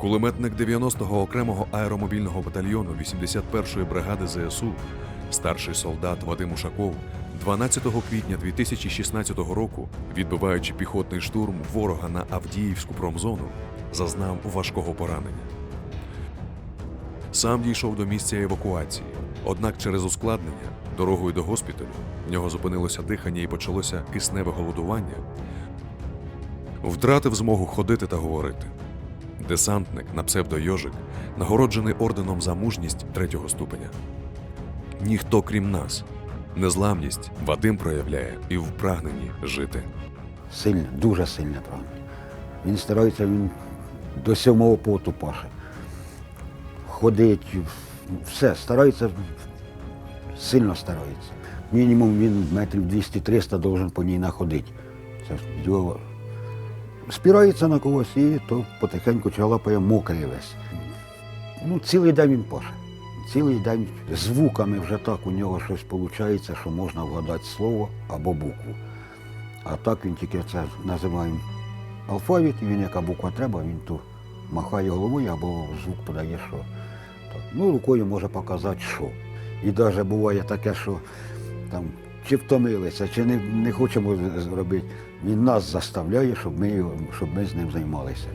Кулеметник 90-го окремого аеромобільного батальйону 81-ї бригади ЗСУ, старший солдат Вадим Ушаков, 12 квітня 2016 року, відбиваючи піхотний штурм ворога на Авдіївську промзону, зазнав важкого поранення. Сам дійшов до місця евакуації, однак через ускладнення дорогою до госпіталю в нього зупинилося дихання і почалося кисневе голодування. Втратив змогу ходити та говорити. Десантник на псевдо Йожик нагороджений орденом за мужність третього ступеня. Ніхто крім нас. Незламність Вадим проявляє і в прагненні жити. Сильне, дуже сильне прагнення. Він старається він до сьомого поту паше. Ходить, все, старається, сильно старається. Мінімум він метрів 200-300 должен по ній находити. Це його спирається на когось і то потихеньку чалапає мокрий весь. Ну, цілий день він паше. Цілий день звуками вже так у нього щось виходить, що можна вгадати слово або букву. А так він тільки це називаємо алфавіт, і він яка буква треба, він ту махає головою або звук подає, що. Так. Ну, рукою може показати, що. І навіть буває таке, що там чи втомилися, чи не, не хочемо зробити. Він нас заставляє, щоб ми, щоб ми з ним займалися.